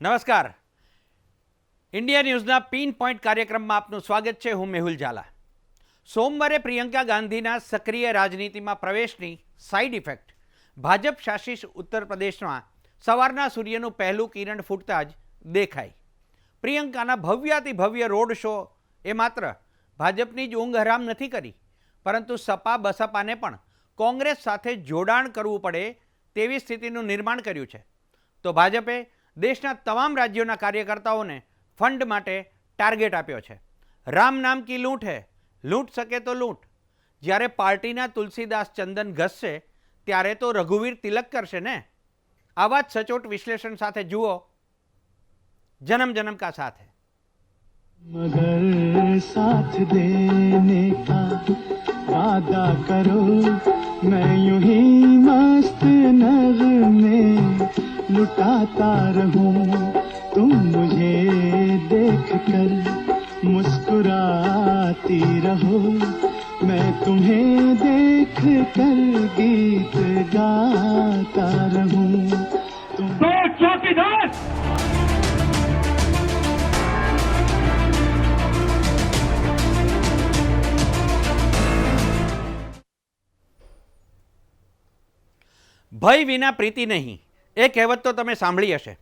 નમસ્કાર. India ન્યૂઝના pin point કાર્યક્રમમાં આપનું સ્વાગત છે. હું મેહુલ ઝાલા. સોમવારે પ્રિયંકા ગાંધીના સક્રિય રાજનીતિમાં પ્રવેશની સાઇડ ઇફેક્ટ. ભાજપ શાસિત ઉત્તર પ્રદેશમાં સવારના સૂર્યનું પહેલું કિરણ ફૂટતા જ દેખાઈ. પ્રિયંકાના ભવ્યાતિ ભવ્ય રોડ શો એ માત્ર ભાજપની જ ઊંઘ હરામ નથી કરી, પરંતુ સપા બસપાને પણ કોંગ્રેસ સાથે જોડાણ કરવું પડે તેવી સ્થિતિનું નિર્માણ કર્યું છે. તો ભાજપે દેશના તમામ રાજ્યોના કાર્યકર્તાઓને ફંડ માટે ટાર્ગેટ આપ્યો છે રામ નામ કી લૂંટ હે લૂંટ શકે તો લૂંટ જ્યારે પાર્ટીના તુલસીદાસ ચંદન ઘસશે ત્યારે તો રઘુવીર તિલક કરશે ને આવા જ સચોટ વિશ્લેષણ સાથે જુઓ જન્મ જન્મ કા સાથ હે मगर साथ देने का वादा करो मैं यूं ही मस्त नग में लुटाता रहूं तुम मुझे देख कर मुस्कुराती रहो मैं तुम्हें देख कर गीत गाता रहूं तुम दो चौकीदार ભય વિના પ્રીતિ નહીં એ કહેવત તો તમે સાંભળી હશે.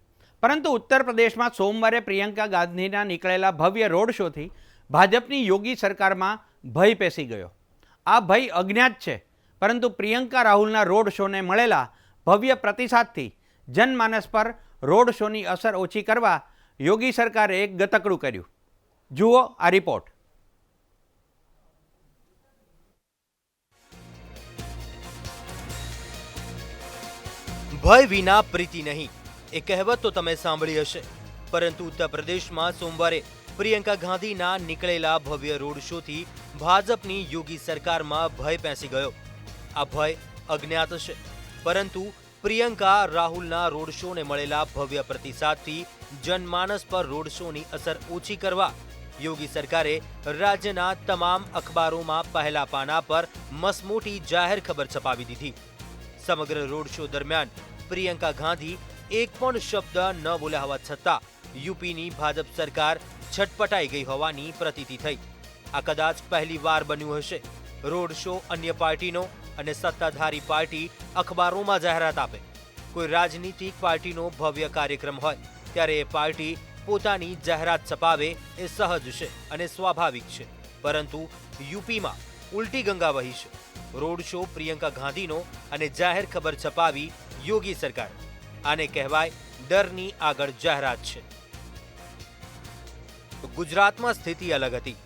પરંતુ ઉત્તર પ્રદેશમાં સોમવારે પ્રિયંકા ગાંધીના નીકળેલા ભવ્ય રોડ શોથી ભાજપની યોગી સરકારમાં ભય પેસી ગયો. આ ભય અજ્ઞાત છે, પરંતુ પ્રિયંકા રાહુલના રોડ શોને મળેલા ભવ્ય પ્રતિસાદથી જનમાનસ પર રોડ શોની અસર ઓછી કરવા યોગી સરકારે એક ગતકડું કર્યું. જુઓ આ રિપોર્ટ. ભય વિના પ્રીતિ નહીં. એ કહેવત તો તમે સાંભળી હશે. પરંતુ ઉત્તર પ્રદેશમાં સોમવારે પ્રિયંકા ગાંધીના નીકળેલા ભવ્ય રોડ શોથી ભાજપની યોગી સરકારમાં ભય પેસી ગયો. આ ભય અજ્ઞાત છે. પરંતુ પ્રિયંકા રાહુલના રોડ શોને મળેલા ભવ્ય પ્રતિસાદથી જનમાનસ પર રોડ શોની અસર ઓછી કરવા યોગી સરકારે રાજ્યના તમામ અખબારોમાં પહેલા પાના પર મસમોટી જાહેર ખબર છપાવી દીધી. સમગ્ર રોડ શો દરમિયાન પ્રિયંકા ગાંધી એક પણ શબ્દ ન બોલ્યા હોવા છતાં યુપીની ભાજપ સરકાર છટપટાઈ ગઈ હોવાની પ્રતીતિ થઈ. આ કદાચ પહેલી વાર બન્યું હશે. રોડ શો અન્ય પાર્ટીનો અને સત્તાધારી પાર્ટી અખબારોમાં જાહેરાત આપે. કોઈ રાજનીતિક પાર્ટીનો ભવ્ય કાર્યક્રમ હોય, ત્યારે એ પાર્ટી પોતાની જાહેરાત છપાવે એ સહજ છે અને સ્વાભાવિક છે. પરંતુ યુપીમાં ઉલટી ગંગા વહી છે. રોડ શો પ્રિયંકા ગાંધીનો અને જાહેર ખબર છપાવી યોગી સરકાર. આને કહેવાય ડરની આગળ જાહેરાત છે. ગુજરાતમાં સ્થિતિ અલગ હતી.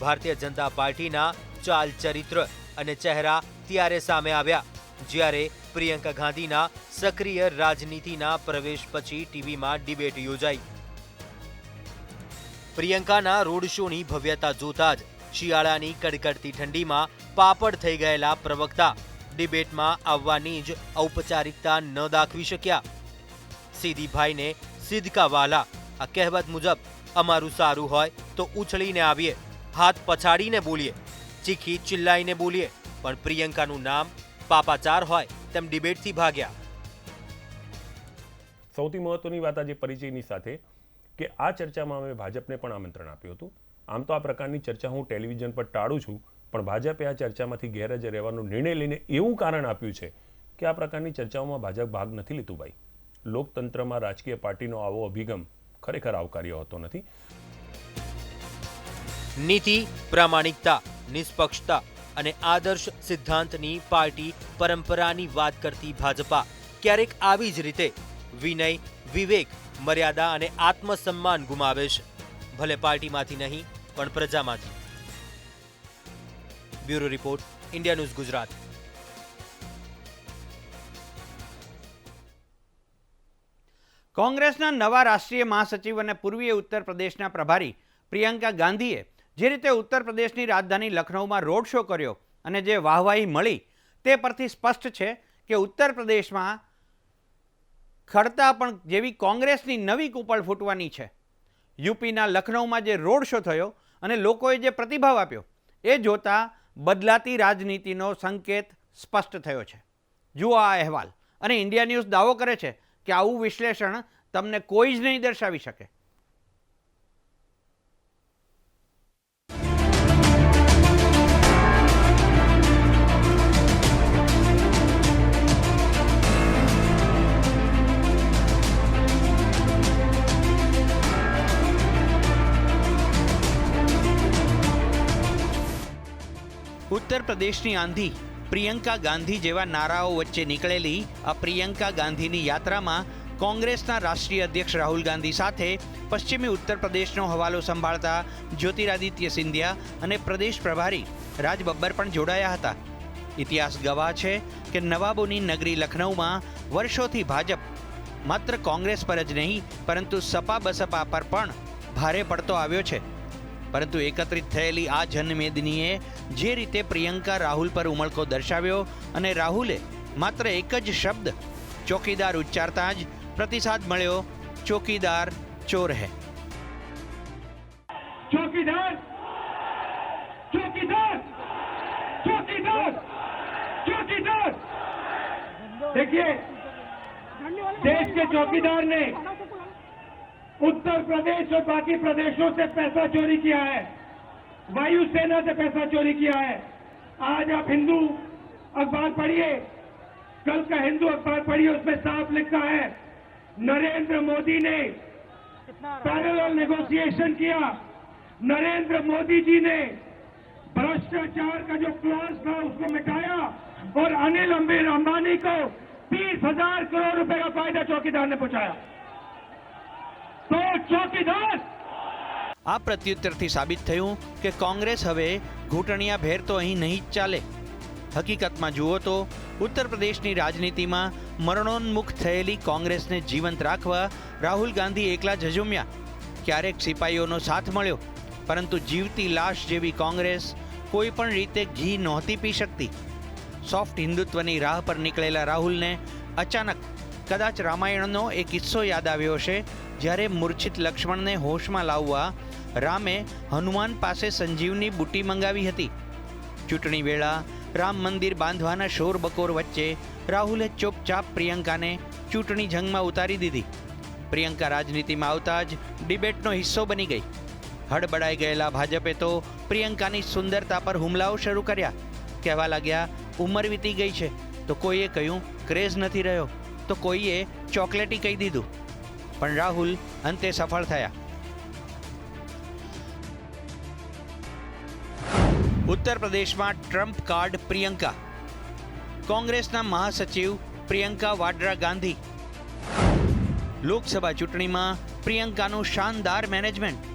ભારતીય જનતા પાર્ટીના ચાલ ચરિત્ર અને ચહેરા ત્યારે સામે આવ્યા. જ્યારે પ્રિયંકા ગાંધીના સક્રિય રાજનીતિના પ્રવેશ પછી ટીવીમાં ડિબેટ યોજાઈ. પ્રિયંકાના રોડ શોની ભવ્યતા જોતા જ શિયાળાની કડકડતી ઠંડીમાં પાપડ થઈ ગયેલા પ્રવક્તા ડિબેટમાં આવવાની જ ઔપચારિકતા ન દાખવી શક્યા. સીધીભાઈને સિદ્ધકા વાલા આ કહેવત મુજબ, અમારું સારું હોય તો ઉછળીને આવીએ, હાથ પછાડીને બોલીએ, ચીખી ચિલ્લાઈને બોલીએ, પણ પ્રિયંકાનું નામ પાપાચાર હોય તેમ ડિબેટથી ભાગ્યા. સૌથી મહત્વની વાત આજે પરિચયની સાથે કે આ ચર્ચામાં અમે ભાજપને પણ આમંત્રણ આપ્યું હતું. આમ તો આ પ્રકારની ચર્ચા હું ટેલિવિઝન પર ટાળું છું પણ ભાજપે આ ચર્ચામાંથી ગેરહાજર રહેવાનો નિર્ણય લઈને એવું કારણ આપ્યું છે કે આ પ્રકારની ચર્ચાઓમાં ભાજપ ભાગ નથી લીધું ભાઈ. લોકતંત્રમાં રાજકીય પાર્ટીનો આવો અભિગમ ખરેખર આવકાર્ય હોતો નથી. નીતિ, પ્રામાણિકતા, નિષ્પક્ષતા અને આદર્શ સિદ્ધાંતની પાર્ટી પરંપરાની વાત કરતી ભાજપા ક્યારેક આવી જ રીતે વિનય, વિવેક, મર્યાદા અને આત્મસન્માન ગુમાવે છે. ભલે પાર્ટીમાંથી નહીં, પણ પ્રજામાંથી. Bureau report, India news Gujarat. કોંગ્રેસના નવા રાષ્ટ્રીય મહાસચિવ અને પૂર્વીય ઉત્તર પ્રદેશના પ્રભારી પ્રિયંકા ગાંધીએ જે રીતે ઉત્તર પ્રદેશની રાજધાની લખનૌમાં રોડ શો કર્યો અને જે વાહવાહી મળી તે પરથી સ્પષ્ટ છે કે ઉત્તર પ્રદેશમાં ખડતા પણ જેવી કોંગ્રેસની નવી કૂપળ ફૂટવાની છે. યુપીના લખનૌમાં જે રોડ શો થયો અને લોકોએ જે પ્રતિભાવ આપ્યો એ જોતા બદલાતી રાજનીતિનો સંકેત સ્પષ્ટ થયો છે. જુઓ આ અહેવાલ. અને ઇન્ડિયા ન્યૂઝ દાવો કરે છે કે આવું વિશ્લેષણ તમને કોઈ જ નહીં દર્શાવી શકે. પ્રદેશની આંધી, પ્રિયંકા ગાંધી જેવા નારાઓ વચ્ચે નીકળેલી આ પ્રિયંકા ગાંધીની યાત્રામાં કોંગ્રેસના રાષ્ટ્રીય અધ્યક્ષ રાહુલ ગાંધી સાથે પશ્ચિમી ઉત્તર પ્રદેશનો હવાલો સંભાળતા જ્યોતિરાદિત્ય સિંધિયા અને પ્રદેશ પ્રભારી રાજ બબ્બર પણ જોડાયા હતા. ઇતિહાસ ગવાહ છે કે નવાબોની નગરી લખનૌમાં વર્ષોથી ભાજપ માત્ર કોંગ્રેસ પર જ નહીં, પરંતુ સપા બસપા પર પણ ભારે પડતો આવ્યો છે. પરંતુ એકત્રિત થયેલી આ જનમેદનીએ જે રીતે પ્રિયંકા રાહુલ પર ઉમળકો દર્શાવ્યો અને રાહુલે માત્ર એક જ શબ્દ ચોકીદાર ઉચ્ચારતા જ પ્રતિસાદ મળ્યો ચોકીદાર ચોર હે चौकीदार चौकीदार चौकीदार चौकीदार देखिए देश के चौकीदार ने उत्तर प्रदेश और बाकी प्रदेशों से पैसा चोरी किया है। वायुसेना से पैसा चोरी किया है। आज आप हिंदू अखबार पढ़िए। कल का हिंदू अखबार पढ़िए, उसमें साफ़ लिखा है, नरेंद्र मोदी ने पैरेलल नेगोशिएशन किया। नरेंद्र मोदी जी ने भ्रष्टाचार का जो क्लॉज था, उसको मिटाया और अनिल अंबेर अंबानी को तीस हज़ार करोड़ रुपए का फ़ायदा चौकीदार ने पहुँचाया। આ પ્રત્યુત્તરથી સાબિત થયું કે કોંગ્રેસ હવે ઘૂંટણિયા ભેર તો અહીં નહીં જ ચાલે. હકીકતમાં જુઓ તો, ઉત્તર પ્રદેશની રાજનીતિમાં મરણોન્મુખ થયેલી કોંગ્રેસને જીવંત રાખવા રાહુલ ગાંધી એકલા ઝઝુમ્યા. ક્યારેક સિપાઈઓનો સાથ મળ્યો, પરંતુ જીવતી લાશ જેવી કોંગ્રેસ કોઈ પણ રીતે ઘી નહોતી પી શકતી. સોફ્ટ હિન્દુત્વની રાહ પર નીકળેલા રાહુલને અચાનક કદાચ રામાયણનો એક કિસ્સો યાદ આવ્યો હશે જ્યારે મૂર્છિત લક્ષ્મણને હોશમાં લાવવા રામે હનુમાન પાસે સંજીવની બુટી મંગાવી હતી. ચૂંટણી વેળા રામ મંદિર બાંધવાના શોર બકોર વચ્ચે રાહુલે ચોપચાપ પ્રિયંકાને ચૂંટણી જંગમાં ઉતારી દીધી. પ્રિયંકા રાજનીતિમાં આવતા જ ડિબેટનો હિસ્સો બની ગઈ. હડબડાઈ ગયેલા ભાજપે તો પ્રિયંકાની સુંદરતા પર હુમલાઓ શરૂ કર્યા. કહેવા લાગ્યા, ઉંમર વીતી ગઈ છે. તો કોઈએ કહ્યું, ક્રેઝ નથી રહ્યો. તો કોઈએ ચોકલેટી કહી દીધું. પણ રાહુલ અંતે સફળ થયા. ઉત્તર પ્રદેશમાં ટ્રમ્પ કાર્ડ પ્રિયંકા. કોંગ્રેસના મહાસચિવ પ્રિયંકા વાડ્રા ગાંધી. લોકસભા ચૂંટણીમાં પ્રિયંકાનું શાનદાર મેનેજમેન્ટ.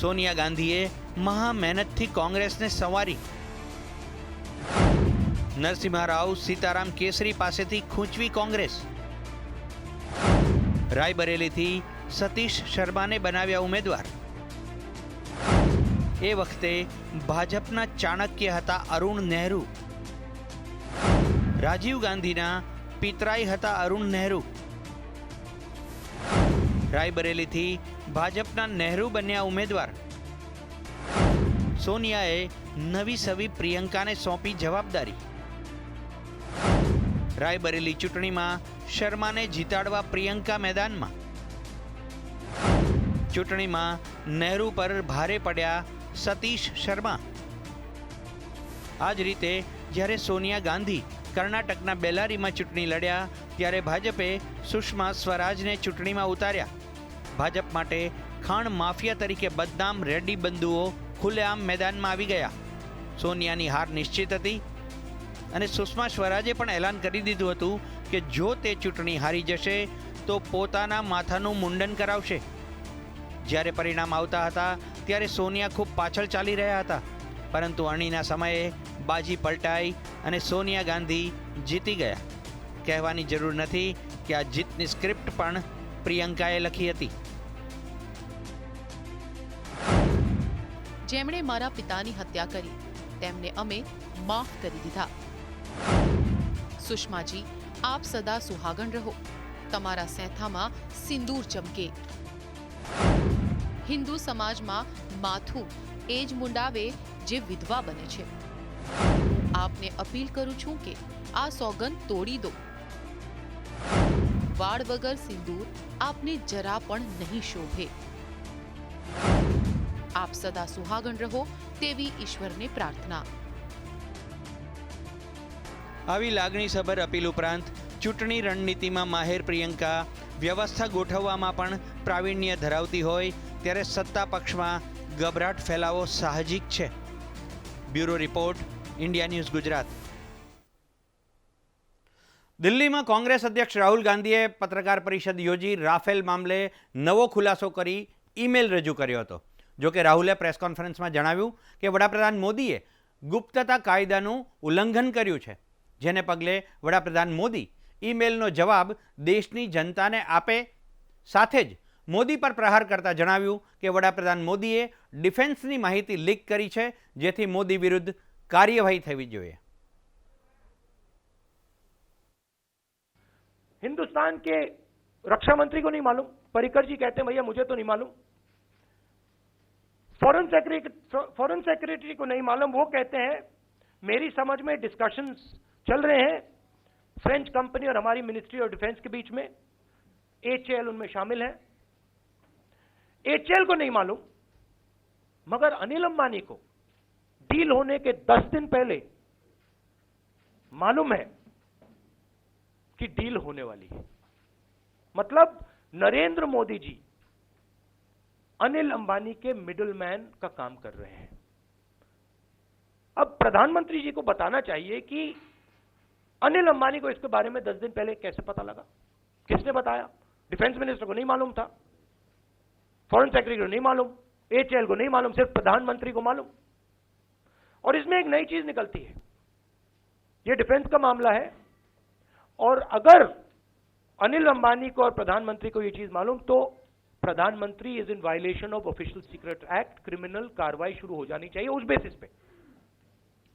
સોનિયા ગાંધીએ મહા મહેનતથી કોંગ્રેસને સંવારી. નરસિંહા રાવ સીતારામ કેસરી પાસેથી ખૂંચવી કોંગ્રેસ. રાયબરેલીથી સતીશ શર્માને બનાવ્યા ઉમેદવાર. એ વખતે ભાજપના ચાણક્ય હતા અરુણ નહેરુ. રાજીવ ગાંધીના પિતરાઈ હતા અરુણ નહેરુ. રાયબરેલીથી ભાજપના નહેરુ બન્યા ઉમેદવાર. સોનિયાએ નવી સવી પ્રિયંકાને સોંપી જવાબદારી. રાયબરેલી ચૂંટણીમાં શર્માને જીતાડવા પ્રિયંકા મેદાનમાં. ચૂંટણીમાં નહેરુ પર ભારે પડ્યા સતીશ શર્મા. આ જ રીતે જ્યારે સોનિયા ગાંધી કર્ણાટકના બેલારીમાં ચૂંટણી લડ્યા, ત્યારે ભાજપે સુષ્મા સ્વરાજને ચૂંટણીમાં ઉતાર્યા. ભાજપ માટે ખાણ માફિયા તરીકે બદનામ રેડ્ડી બંધુઓ ખુલ્લેઆમ મેદાનમાં આવી ગયા. સોનિયાની હાર નિશ્ચિત હતી. અને સુષ્મા સ્વરાજે પણ એલાન કરી દીધું હતું કે જો તે ચૂંટણી હારી જશે, તો પોતાના માથાનું મુંડન કરાવશે. જ્યારે પરિણામ આવતા હતા, ત્યારે સોનિયા ખૂબ પાછળ ચાલી રહ્યા હતા. પરંતુ અણીના સમયે બાજી પલટાઈ અને સોનિયા ગાંધી જીતી ગયા. કહેવાની જરૂર નથી કે આ જીતની સ્ક્રિપ્ટ પણ પ્રિયંકાએ લખી હતી. જેમણે મારા પિતાની હત્યા કરી, તેમને અમે માફ કરી દીધા. સુષ્માજી, આપ સદા સુહાગણ રહો. તમારા સેથામાં સિંદૂર ચમકે. હિન્દુ સમાજમાં માથું એ જ મુંડાવે જે વિધવા બને છે. આપને અપીલ કરું છું કે આ સોગંદ તોડી દો. વાળ વગર સિંદૂર આપને જરા પણ નહીં શોભે. આપ સદા સુહાગણ રહો તેવી ઈશ્વરને પ્રાર્થના. આવી લાગણીસભર અપીલ ઉપરાંત ચૂંટણી રણનીતિમાં માહેર પ્રિયંકા, વ્યવસ્થા ગોઠવવામાં પણ પ્રાવીણ્ય ધરાવતી હોય, ત્યારે સત્તા પક્ષમાં ગભરાટ ફેલાવો સાહજિક છે. Bureau report, India news Gujarat. દિલ્હીમાં કોંગ્રેસ અધ્યક્ષ રાહુલ ગાંધીએ પત્રકાર પરિષદ યોજી રાફેલ મામલે નવો ખુલાસો કરી ઈમેલ રજૂ કર્યો હતો. જો કે રાહુલે પ્રેસ કોન્ફરન્સમાં જણાવ્યું કે વડાપ્રધાન મોદીએ ગુપ્તતા કાયદાનું ઉલ્લંઘન કર્યું છે. જેને પગલે વડાપ્રધાન મોદી ઈમેલનો જવાબ દેશની જનતાને આપે સાથે જ મોદી પર પ્રહાર કરતા જણાવ્યું કે વડાપ્રધાન મોદીએ ડિફેન્સની માહિતી લીક કરી છે જેથી મોદી વિરુદ્ધ કાર્યવાહી થવી જોઈએ हिंदुस्तान के रक्षा मंत्री को नहीं मालूम परिकर जी कहते हैं भैया मुझे तो नहीं मालूम फॉरेन सेक्रेटरी फॉरेन सेक्रेटरी को नहीं मालूम वो कहते हैं मेरी समझ में डिस्कशंस चल रहे हैं। फ्रेंच कंपनी और हमारी मिनिस्ट्री ऑफ़ डिफेंस के बीच में एचएल उनमें शामिल है। एचएल को नहीं मालूम, मगर अनिल अंबानी को डील होने के दस दिन पहले मालूम है कि डील होने वाली है। मतलब नरेंद्र मोदी जी अनिल अंबानी के मिडलमैन का काम कर रहे हैं। अब प्रधानमंत्री जी को बताना चाहिए कि अनिल अंबानी को इसके बारे में दस दिन पहले कैसे पता लगा? किसने बताया? डिफेंस मिनिस्टर को नहीं मालूम था। फॉरेन सेक्रेटरी को नहीं मालूम। एचएल को नहीं मालूम। सिर्फ़ प्रधानमंत्री को मालूम। और इसमें एक नई चीज़ निकलती है। ये डिफेंस का मामला है। और अगर अनिल अंबानी को और प्रधानमंत्री को यह चीज़ मालूम तो प्रधानमंत्री is in violation of official secret act criminal कार्रवाई शुरू हो जानी चाहिए उस बेसिस पे।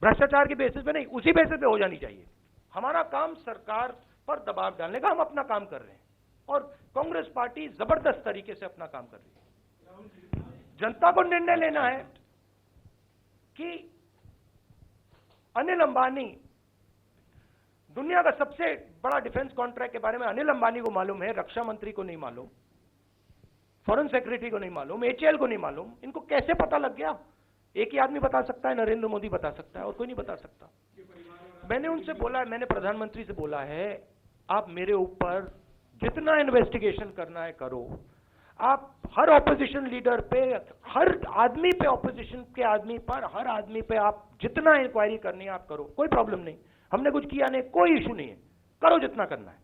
भ्रष्टाचार के बेसिस पे नहीं, उसी बेसिस पे हो जानी चाहिए। हमारा काम सरकार पर दबाव डालने का, हम अपना काम कर रहे हैं। और कांग्रेस पार्टी ज़बरदस्त तरीके से अपना काम कर रही है। जनता को निर्णय लेना है कि अनिल अंबानी, दुनिया का सबसे बड़ा डिफेंस कॉन्ट्रैक्ट के बारे में अनिल अंबानी को मालूम है, रक्षा मंत्री को नहीं मालूम, फॉरेन सेक्रेटरी को नहीं मालूम एचएल को नहीं मालूम। इनको कैसे पता लग गया? एक ही आदमी बता सकता है, नरेंद्र मोदी बता सकता है, और कोई नहीं बता सकता। मैंने उनसे बोला, मैंने प्रधानमंत्री से बोला है, आप मेरे ऊपर जितना इन्वेस्टिगेशन करना है करो। आप हर ऑपोजिशन लीडर पे, हर आदमी पे ऑपोजिशन के आदमी पर, हर आदमी पे आप जितना इंक्वायरी करनी है आप करो, कोई प्रॉब्लम नहीं। हमने कुछ किया नहीं, कोई इशू नहीं है। करो जितना करना है।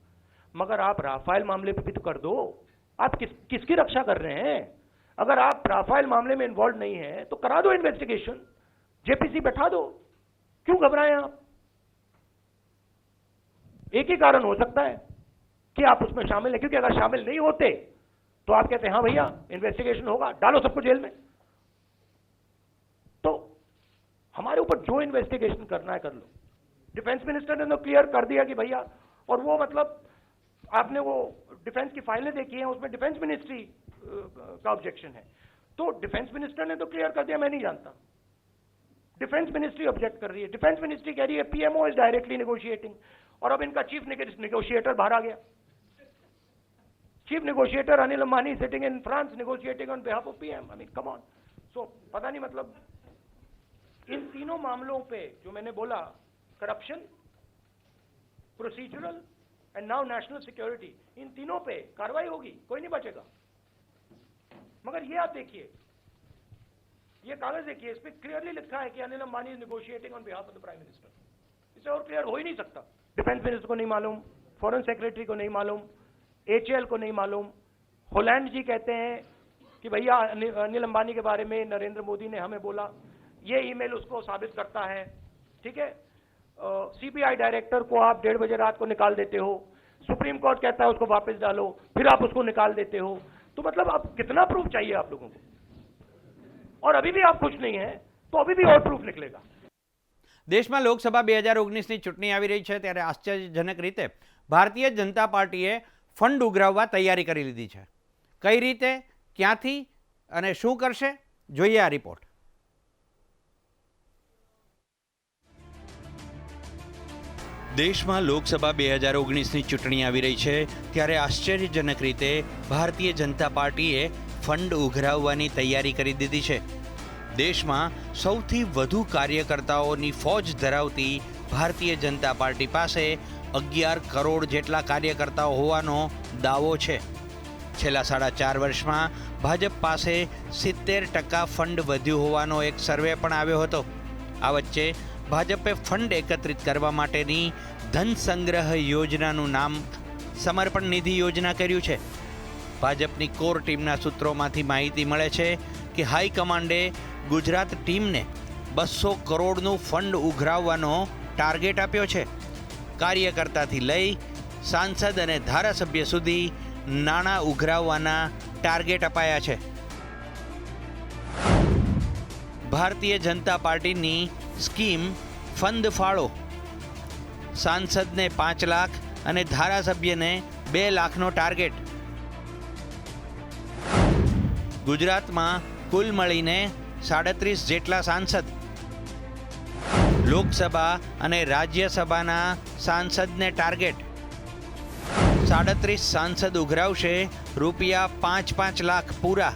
मगर आप राफेल मामले पे भी तो कर दो। आप किस, किसकी रक्षा कर रहे हैं? अगर आप राफेल मामले में इन्वॉल्व नहीं है तो करा दो इन्वेस्टिगेशन जेपीसी बैठा दो। क्यों घबराएँ आप? एक ही कारण हो सकता है कि आप उसमें शामिल हैं। क्योंकि अगर शामिल नहीं होते तो आप कहते हैं भैया इन्वेस्टिगेशन होगा, डालो सबको जेल में। तो हमारे ऊपर जो इन्वेस्टिगेशन करना है, कर लो। डिफेंस मिनिस्टर ने तो क्लियर कर दिया कि भैया, और वो मतलब आपने वो डिफेंस की फाइलें देखी हैं, उसमें डिफेंस मिनिस्ट्री का ऑब्जेक्शन है। तो डिफेंस मिनिस्टर ने तो क्लियर कर दिया, मैं नहीं जानता। डिफेंस मिनिस्ट्री ऑब्जेक्ट कर रही है। डिफेंस मिनिस्ट्री कह रही है पीएमओ इज़ डायरेक्टली नेगोशिएटिंग और अब इनका चीफ निगोशिएटर बाहर आ गया। Chief negotiator Anil Ambani sitting in France negotiating on behalf of PM I mean come on so पता नहीं मतलब इन तीनों मामलों पे जो मैंने बोला corruption procedural and now national security इन तीनों पे कार्रवाई होगी, कोई नहीं बचेगा। मगर ये आप देखिए, ये कागज़ देखिए, इस पे क्लियरली लिखा है कि Anil Ambani is negotiating on behalf of the prime minister इससे और क्लियर हो ही नहीं सकता। डिफेंस मिनिस्टर को नहीं मालूम, फॉरेन सेक्रेटरी को नहीं मालूम, एचएल को नहीं मालूम। होलैंड जी कहते हैं कि भैया, अनिल अंबानी के बारे में नरेंद्र मोदी ने हमें बोला, ये ईमेल उसको साबित करता है, ठीक है? सीबीआई डायरेक्टर को आप डेढ़ बजे रात को निकाल देते हो, सुप्रीम कोर्ट कहता है उसको वापस डालो, फिर आप उसको निकाल देते हो। तो मतलब अब कितना प्रूफ चाहिए आप लोगों को? और अभी भी आप कुछ नहीं है तो अभी भी और प्रूफ निकलेगा। દેશમાં લોકસભા બે હજાર ઓગણીસની ચૂંટણી આવી રહી છે ત્યારે આશ્ચર્યજનક રીતે ભારતીય જનતા પાર્ટીએ ફંડ ઉઘરાવવા તૈયારી કરી લીધી છે. કઈ રીતે, ક્યાંથી અને શું કરશે? જોઈએ આ રિપોર્ટ. દેશમાં લોકસભા બે હજાર ઓગણીસની ચૂંટણી આવી રહી છે ત્યારે આશ્ચર્યજનક રીતે ભારતીય જનતા પાર્ટીએ ફંડ ઉઘરાવવાની તૈયારી કરી દીધી છે. દેશમાં સૌથી વધુ કાર્યકર્તાઓની ફોજ ધરાવતી ભારતીય જનતા પાર્ટી પાસે અગિયાર કરોડ જેટલા કાર્યકર્તાઓ હોવાનો દાવો છે. છેલ્લા સાડા ચાર વર્ષમાં ભાજપ પાસે સિત્તેર ટકા ફંડ વધ્યું હોવાનો એક સર્વે પણ આવ્યો હતો. આ વચ્ચે ભાજપે ફંડ એકત્રિત કરવા માટેની ધન સંગ્રહ યોજનાનું નામ સમર્પણ નિધિ યોજના કર્યું છે. ભાજપની કોર ટીમના સૂત્રોમાંથી માહિતી મળે છે કે હાઈકમાન્ડે ગુજરાત ટીમને બસો કરોડનું ફંડ ઉઘરાવવાનો ટાર્ગેટ આપ્યો છે. કાર્યકર્તાથી લઈ સાંસદ અને ધારાસભ્ય સુધી નાણાં ઉઘરાવવાના ટાર્ગેટ અપાયા છે. ભારતીય જનતા પાર્ટીની સ્કીમ ફંદ ફાળો. સાંસદને પાંચ લાખ અને ધારાસભ્યને બે લાખનો ટાર્ગેટ. ગુજરાતમાં કુલ મળીને સાડત્રીસ જેટલા સાંસદ. લોકસભા અને રાજ્યસભાના સાંસદને ટાર્ગેટ. સાડત્રીસ સાંસદ ઉઘરાવશે, રૂપિયા પાંચ પાંચ લાખ પૂરા.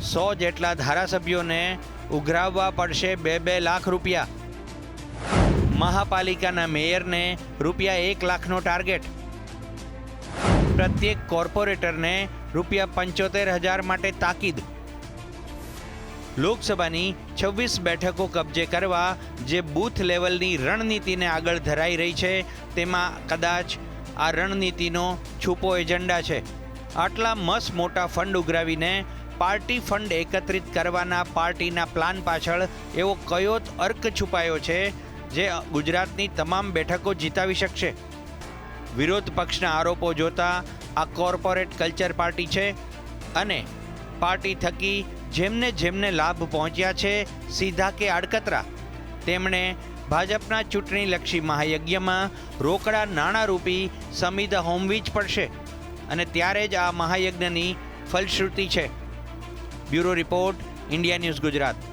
સો જેટલા ધારાસભ્યોને ઉઘરાવવા પડશે બે બે લાખ રૂપિયા. મહાપાલિકાના મેયરને રૂપિયા એક લાખનો ટાર્ગેટ. પ્રત્યેક કોર્પોરેટરને રૂપિયા પંચોતેર હજાર માટે તાકીદ. લોકસભાની છવ્વીસ બેઠકો કબજે કરવા જે બૂથ લેવલની રણનીતિને આગળ ધરાઈ રહી છે, તેમાં કદાચ આ રણનીતિનો છુપો એજન્ડા છે. આટલા મસ મોટા ફંડ ઉઘરાવીને પાર્ટી ફંડ એકત્રિત કરવાના પાર્ટીના પ્લાન પાછળ એવો કયો અર્ક છુપાયો છે, જે ગુજરાતની તમામ બેઠકો જીતાવી શકશે. વિરોધ પક્ષના આરોપો જોતા આ કોર્પોરેટ કલ્ચર પાર્ટી છે અને પાર્ટી થકી જેમને જેમને લાભ પહોંચ્યા છે, સીધા કે આડકતરા? તેમણે ભાજપના ચૂંટણીલક્ષી મહાયજ્ઞમાં રોકડા નાણાંરૂપી સમિધ હોમવી જ પડશે અને ત્યારે જ આ મહાયજ્ઞની ફલશ્રુતિ છે. Bureau report, India news Gujarat.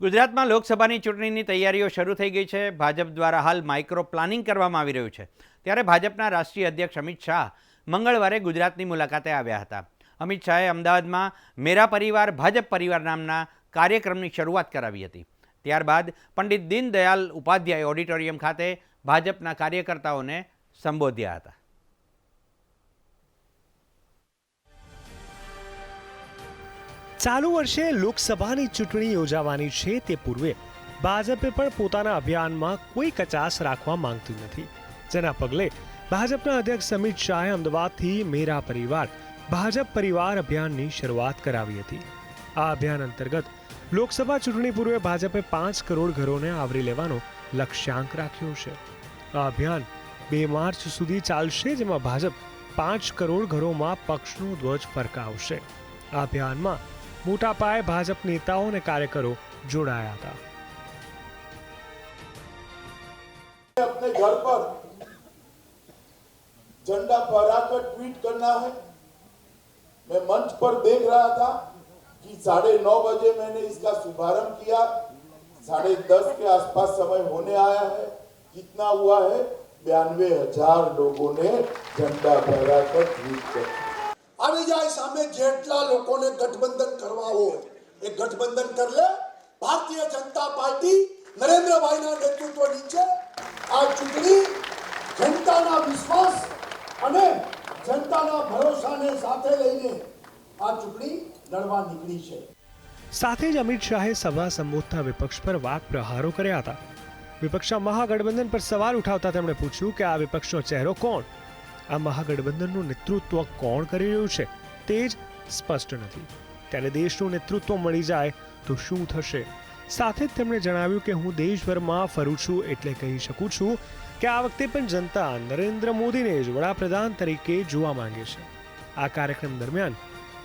ગુજરાતમાં લોકસભાની ચૂંટણીની તૈયારીઓ શરૂ થઈ ગઈ છે. ભાજપ દ્વારા હાલ માઇક્રો પ્લાનિંગ કરવામાં આવી રહ્યું છે. ત્યારે ભાજપના રાષ્ટ્રીય અધ્યક્ષ અમિત શાહ મંગળવારે ગુજરાતની મુલાકાતે આવ્યા હતા. અમિત શાહે અમદાવાદમાં મેરા પરિવાર, ભાજપ પરિવાર નામના કાર્યક્રમની શરૂઆત કરાવી હતી. ત્યારબાદ પંડિત દીનદયાલ ઉપાધ્યાય ઓડિટોરિયમ ખાતે ભાજપના કાર્યકર્તાઓને સંબોધ્યા હતા. ચાલુ વર્ષે લોકસભાની ચૂંટણી યોજાવાની છે તે પૂર્વે ભાજપે પણ પોતાના અભિયાનમાં કોઈ કચાશ રાખવા માંગતું નથી. જેના પગલે ભાજપના અધ્યક્ષ અમિત શાહે અમદાવાદથી મેરા પરિવાર, ભાજપ પરિવાર અભિયાનની શરૂઆત કરાવી હતી. આ અભિયાન અંતર્ગત લોકસભા ચૂંટણી પૂર્વે ભાજપે પાંચ કરોડ ઘરોને આવરી લેવાનો લક્ષ્યાંક રાખ્યો છે. આ અભિયાન બે માર્ચ સુધી ચાલશે જેમાં ભાજપ પાંચ કરોડ ઘરોમાં પક્ષનો ધ્વજ ફરકાવશે. આ અભિયાનમાં મોટા પાયે ભાજપ નેતાઓ અને કાર્યકરો જોડાયા હતા अपने घर पर झंडा फहराकर ट्वीट करना है मैं मंच पर देख रहा था कि साढ़े नौ बजे मैंने इसका शुभारंभ किया साढ़े दस के आसपास समय होने आया है कितना हुआ है बयानवे हजार लोगों ने झंडा फहराकर ट्वीट कर આવી જાય સામે જેટલા લોકોને ગઠબંધન કરવા હોય, એ ગઠબંધન કરી લે. ભારતીય જનતા પાર્ટી નરેન્દ્રભાઈના નેતૃત્વ નીચે આ ચૂંટણી જનતાના વિશ્વાસ અને જનતાના ભરોસાને સાથે લઈને આ ચૂંટણી લડવા નીકળી છે. સાથે જ અમિત શાહે સભા સંબોધતા વિપક્ષ પર વાક પ્રહારો કર્યા હતા. વિપક્ષના મહાગઠબંધન પર સવાલ ઉઠાવતા તેમણે પૂછ્યું કે આ વિપક્ષનો ચહેરો કોણ? આ મહાગઠબંધનનું નેતૃત્વ કોણ કરી રહ્યું છે તે જ સ્પષ્ટ નથી. ત્યારે દેશનું નેતૃત્વ મળી જાય તો શું થશે? સાથે જ તેમણે જણાવ્યું કે હું દેશભરમાં ફરું છું એટલે કહી શકું છું કે આ વખતે પણ જનતા નરેન્દ્ર મોદીને જ વડાપ્રધાન તરીકે જોવા માંગે છે. આ કાર્યક્રમ દરમિયાન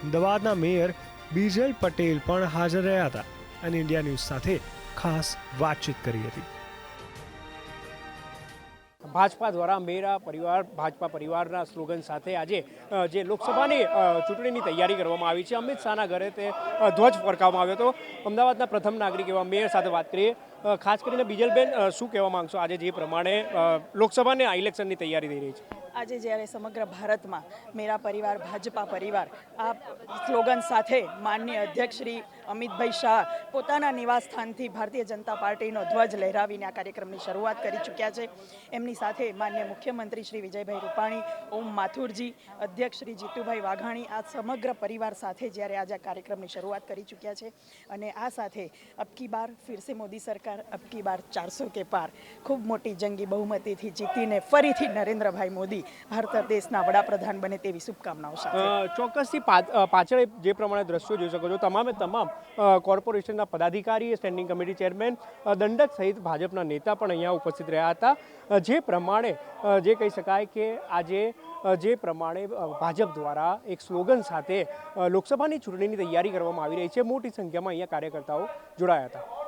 અમદાવાદના મેયર બીજલ પટેલ પણ હાજર રહ્યા હતા અને ઇન્ડિયા ન્યૂઝ સાથે ખાસ વાતચીત કરી હતી. ભાજપા દ્વારા મેરા પરિવાર, ભાજપા પરિવારના સ્લોગન સાથે આજે જે લોકસભાની ચૂંટણીની તૈયારી કરવામાં આવી છે. અમિત શાહના ઘરે તે ધ્વજ ફરકાવવામાં આવ્યો હતો. અમદાવાદના પ્રથમ નાગરિક એવા મેયર સાથે વાત કરીએ. ખાસ કરીને બીજલબેન શું કહેવા માંગશો? આજે જે પ્રમાણે લોકસભાની આ ઇલેક્શનની તૈયારી થઈ રહી છે. આજે જ્યારે સમગ્ર ભારતમાં મેરા પરિવાર, ભાજપા પરિવાર, આ સ્લોગન સાથે માનનીય અધ્યક્ષ શ્રી અમિતભાઈ શાહ પોતાના નિવાસસ્થાનથી ભારતીય જનતા પાર્ટીનો ધ્વજ લહેરાવીને આ કાર્યક્રમની શરૂઆત કરી ચૂક્યા છે. એમની સાથે માન્ય મુખ્યમંત્રી શ્રી વિજયભાઈ રૂપાણી, ઓમ માથુરજી, અધ્યક્ષ શ્રી જીતુભાઈ વાઘાણી, આ સમગ્ર પરિવાર સાથે જ્યારે આજે આ કાર્યક્રમની શરૂઆત કરી ચૂક્યા છે. અને આ સાથે અબકી બાર ફિરસે મોદી સરકાર અબકી બાર ચારસો કે પાર. ખૂબ મોટી જંગી બહુમતીથી જીતીને ફરીથી નરેન્દ્રભાઈ મોદી ભારત દેશના વડાપ્રધાન બને તેવી શુભકામનાઓ સાથે. ચોક્કસથી પાછળ જે પ્રમાણે દ્રશ્યો જોઈ શકો છો, તમામે તમામ કોર્પોરેશનના પદાધિકારી સ્ટેન્ડિંગ કમિટી ચેરમેન દંડક સહિત ભાજપના નેતા પણ અહીંયા ઉપસ્થિત રહ્યા હતા. જે પ્રમાણે જે કહી શકાય કે આજે જે પ્રમાણે ભાજપ દ્વારા એક સ્લોગન સાથે લોકસભાની ચૂંટણીની તૈયારી કરવામાં આવી રહી છે. મોટી સંખ્યામાં અહીંયા કાર્યકર્તાઓ જોડાયા હતા.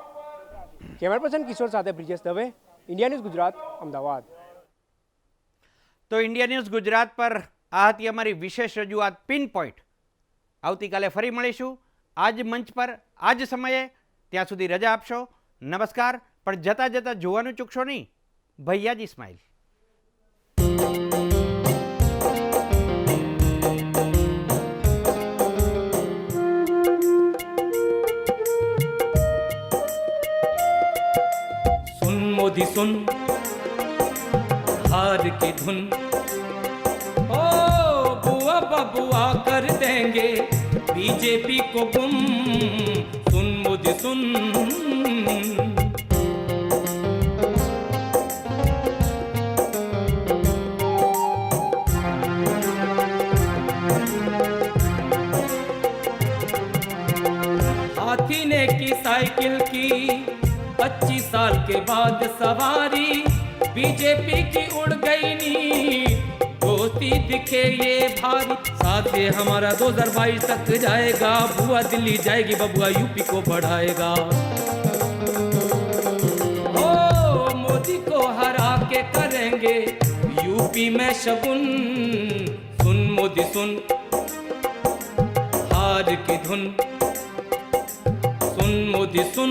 કેમેરા પર્સન કિશોર સાથે બ્રિજેશ દવે, ઇન્ડિયા ન્યૂઝ ગુજરાત, અમદાવાદ. તો ઇન્ડિયા ન્યૂઝ ગુજરાત પર આ હતી અમારી વિશેષ રજૂઆત પિન પોઈન્ટ આવતીકાલે ફરી મળીશું. આ જ મંચ પર આ જ સમયે ત્યાં સુધી રજા આપશો. નમસ્કાર. પણ જતાં જતાં જોવાનું ચૂકશો નહીં. ભૈયાજી સ્માઇલ सुन सुन, हार की धुन। ओ, बुआ बबुआ कर देंगे, बीजेपी को गुम। सुन मोदी सुन। हाथी ने की साइकिल की पच्चीस साल के बाद सवारी बीजेपी की उड़ गई नी दोस्ती दिखे ये भारी, साथ ये हमारा 2022 तक जाएगा। बुआ दिल्ली जाएगी, बबुआ यूपी को बढ़ाएगा। ओ, मोदी को हरा के करेंगे, यूपी में शगुन। सुन मोदी, सुन। हार की धुन। मोदी सुन।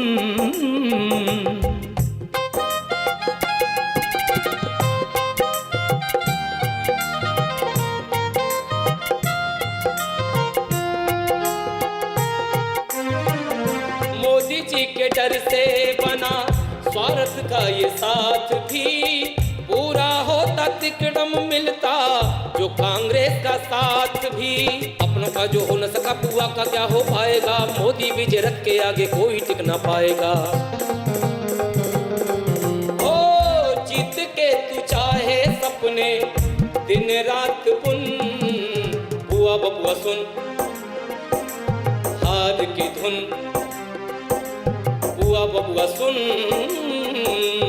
मोदी जी के डर से बना स्वार्थ का ये साथ भी। पूरा होता तिकड़म मिलता, जो कांग्रेस का साथ भी। का जो हो न सका बुआ का क्या हो पाएगा? मोदी विजय रथ के आगे कोई टिक ना पाएगा। ओ, जीत के तू चाहे सपने, दिन रात बुन बुआ बबुआ सुन। हार की धुन, बुआ बबुआ सुन।